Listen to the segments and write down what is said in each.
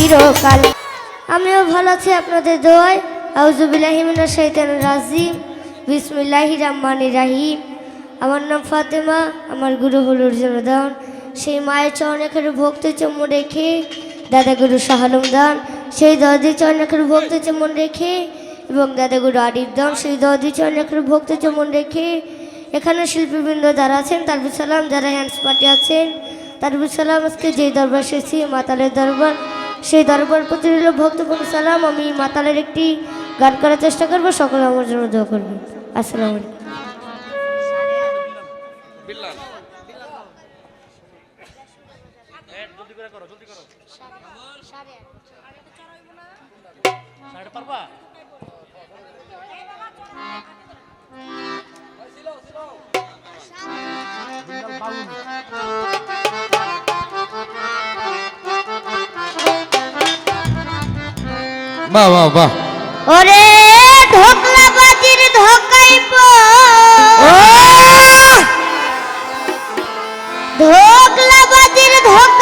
চিরকাল। আমিও ভালো আছি, আপনাদের দোয়ায়। আউজুবিল্লাহিমিনা শৈতান রাজিম। বিসমিল্লাহি রহমানি রাহিম। আমার নাম ফাতেমা, আমার গুরু হল জমদান সেই মায়ের চরণেখানে ভক্তি চুম্বন রেখে, দাদা গুরু দান সেই দাদি চরণেখানে ভক্তি চুম্বন রেখে, এবং দাদা গুরু আরিফ দান। সেই দাদি চরণেখানে ভক্তি চুম্বন রেখে, এখানে শিল্পীবৃন্দ যারা আছেন তারপর সালাম, যারা হ্যান্ডস পার্টি আছেন তারপর সালাম, আজকে যে দরবার এসেছি, মাতালের দরবার। সেই দরবার প্রতি রইল ভক্তপূর্ণ সালাম। আমি মাতালের একটি গান করার চেষ্টা করব। সকলে আমার জন্য দোয়া করবেন। আসসালামু আলাইকুম। বাহ বাহ বাহ। ওরে ধোকলা বাজির ধোকাইব। ধোকলা বাজির ধোকাই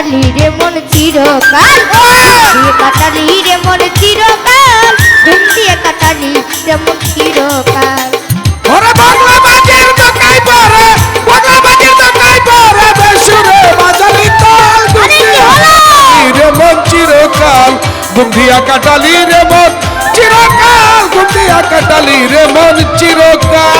কাটালি রে মন চিরকাল। দিয়ে কাটালি রে মন চিরকাল। দিয়ে কাটালি রে মন চিরকাল। ওরে বাংলা বাজের দোকাই পরে বাংলা বাজের দোকাই পরে বেসুরে বাজালি তাল রে মন চিরকাল। কাটালি রে মন চিরকাল। কাটালি রে মন চিরকাল।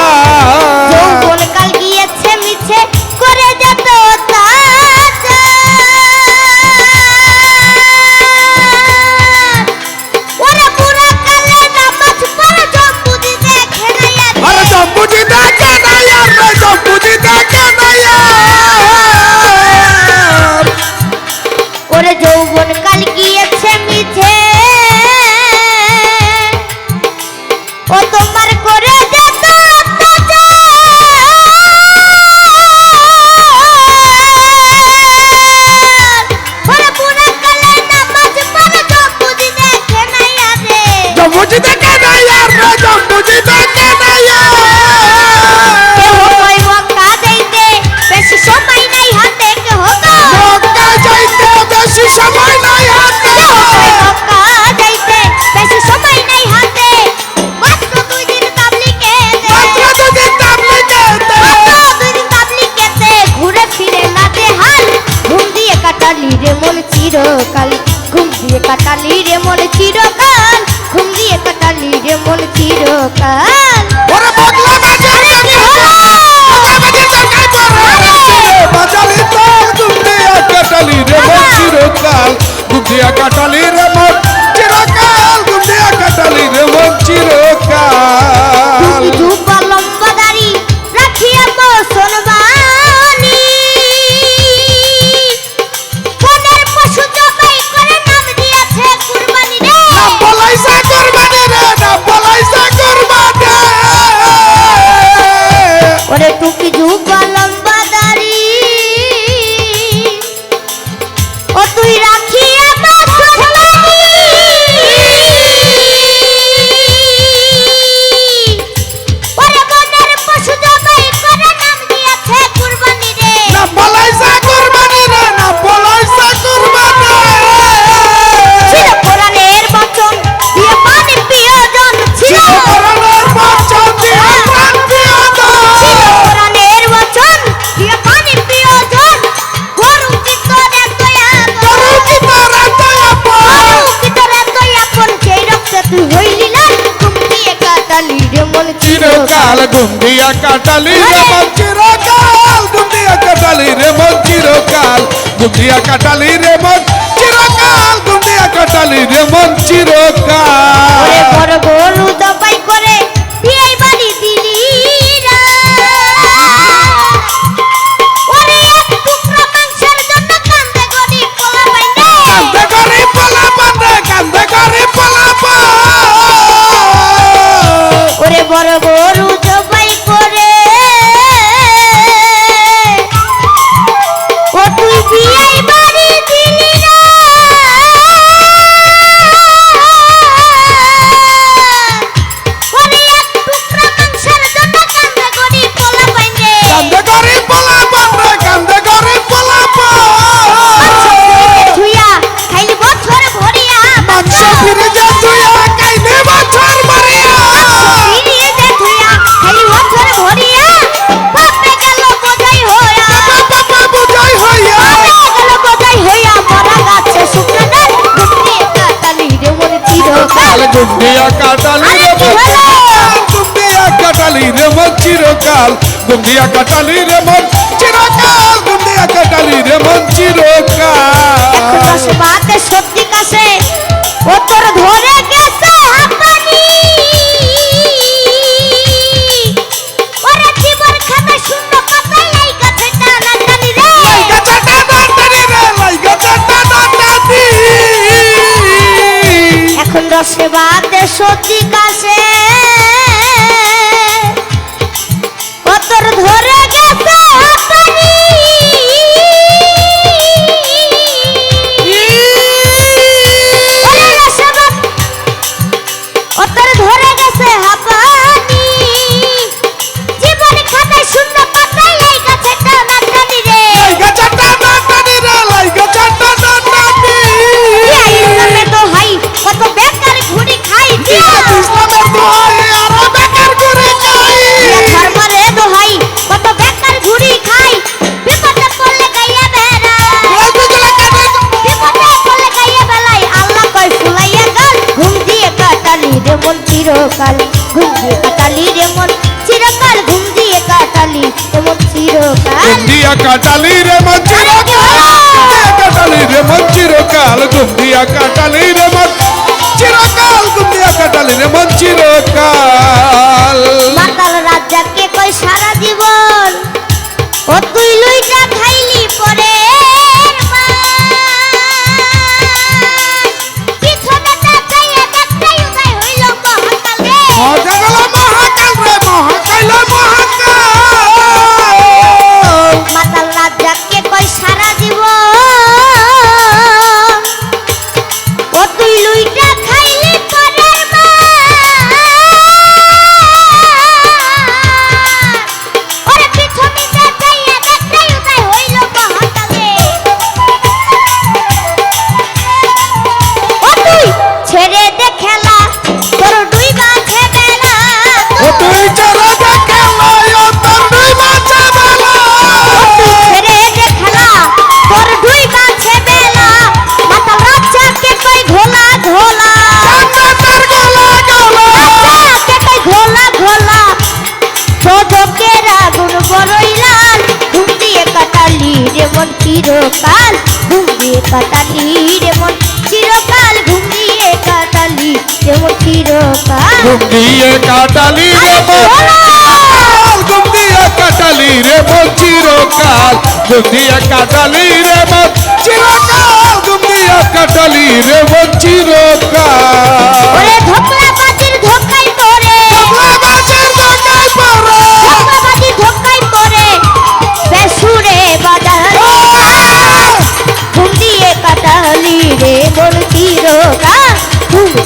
চিরকাল। ঘুম দিয়ে কাটালি রে মন চিরকাল। ঘুম দিয়ে কাটালি রে মন চিরকাল। ওরে কাটালি রে মন চিরকাল। দিয়ে কাটালি রে চিরকাল গুন্দিয়া কাটালি রে মন চিরকাল গুন্দিয়া কাটালি রে মন চিরকাল গুন্দিয়া কাটালি রে চিরকাল গুন্ডিয়া কাটালি রে মন চিরকাল গুন্ডিয়া কাটালি রে মন চিরকাল। বাতে সত্যি কাছে ও তোর ধরে গেছে হাঁপানি। ওরে জীবন খাতা শূন্য পাতায় এই কাছে টানা রে। লাইগা চাটা ডাটানি রে লাইগা চাটা ডাটানি এখন বাতে সত্যি কাছে। ও ধরে চিরকাল ঘুম দিয়ে কাটালি রে মন, চিরকাল ঘুম দিয়ে কাটালি রে মন, চিরকাল গুন্ডিয়া কাটালি রে মন, চিরকাল গুন্ডিয়া কাটালি রে মন, চিরকাল গুন্ডিয়া কাটালি রে মন, চিরকাল গুন্ডিয়া কাটালি রে মন, চিরকাল সদকের আগুন বড়ই লাল। ঘুম দিয়ে কাটালি রে মন চিরকাল। ঘুম দিয়ে কাটালি রে মন চিরকাল। ঘুম দিয়ে কাটালি রে মন চিরকাল। গুন্ডিয়ে কাটালি রে মন গুন্ডিয়ে কাটালি রে মন চিরকাল। গুন্ডিয়ে কাটালি রে মন চিরকাল।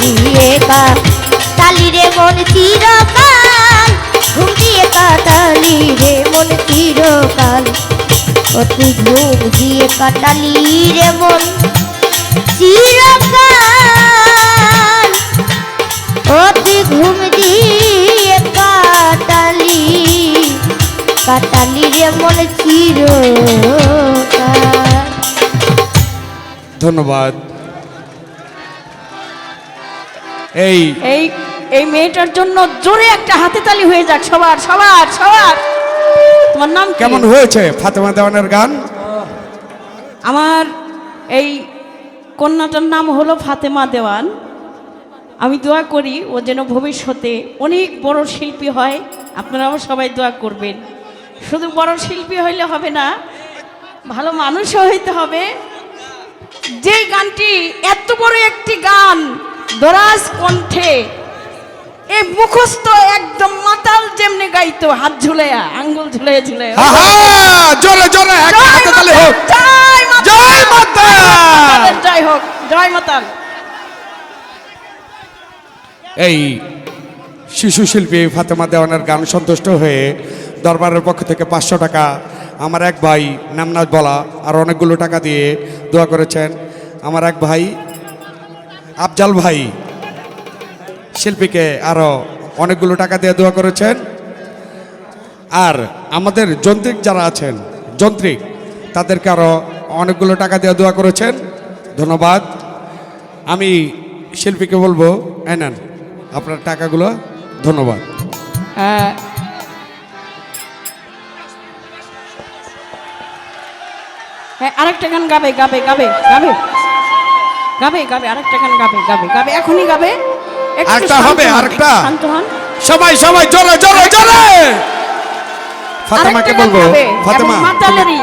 দিয়ে কাটালি রে মন চিরকাল। ঘুম দিয়ে কাটালি রে মন চিরকাল। ও তুই ঘুম দিয়ে কাটালি রে মন চিরকাল। ও তুই ঘুম দিয়ে কাটালি কাটালি রে মন চিরকাল। ধন্যবাদ। এই এই এই মেয়েটার জন্য জোরে একটা হাতে তালি হয়ে যাক সবার সবার সবার। তোমার নাম কেমন হয়েছে ফাতেমা দেওয়ানের গান? আমার এই কন্যাটার নাম হলো ফাতেমা দেওয়ান। আমি দোয়া করি ও যেন ভবিষ্যতে অনেক বড় শিল্পী হয়। আপনারাও সবাই দোয়া করবেন। শুধু বড় শিল্পী হইলে হবে না ভালো মানুষও হইতে হবে। যে গানটি এত বড় একটি গান দরাজ কণ্ঠে। এই মুখস্থ একদম মাতাল যেমনি গাইতো হাত ঝুলাইয়া আঙ্গুল ঝুলাইয়া ঝুলাইয়া। জোরে জোরে এক হাতে তালি হোক। জয় জয় মাতাল। এই শিশু শিল্পী ফাতেমা দেওয়ানের গান সন্তুষ্ট হয়ে দরবারের পক্ষ থেকে পাঁচশো টাকা আমার এক ভাই নামনাথ বলা আর অনেকগুলো টাকা দিয়ে দোয়া করেছেন। আমার এক ভাই আফজাল ভাই, শিল্পীকে আরও অনেকগুলো টাকা দিয়ে দোয়া করেছেন। আর আমাদের যন্ত্রিক যারা আছেন, যন্ত্রিক, তাদেরকে আরও অনেকগুলো টাকা দিয়ে দোয়া করেছেন। ধন্যবাদ। আমি শিল্পীকে বলব, এই নেন আপনার টাকাগুলো, ধন্যবাদ। হ্যাঁ আরেকটা গান গাবে গাবে গাবে গাবে। গাবে গাবে আরেকটা গান গাবে গাবে গাবে এখনই গাবে। একটু আরেকটা হবে, আরেকটা? শান্ত হন। সবাই সবাই জোরে জোরে জোরে! ফাতেমাকে বলব ফাতেমা। মাতালেরই।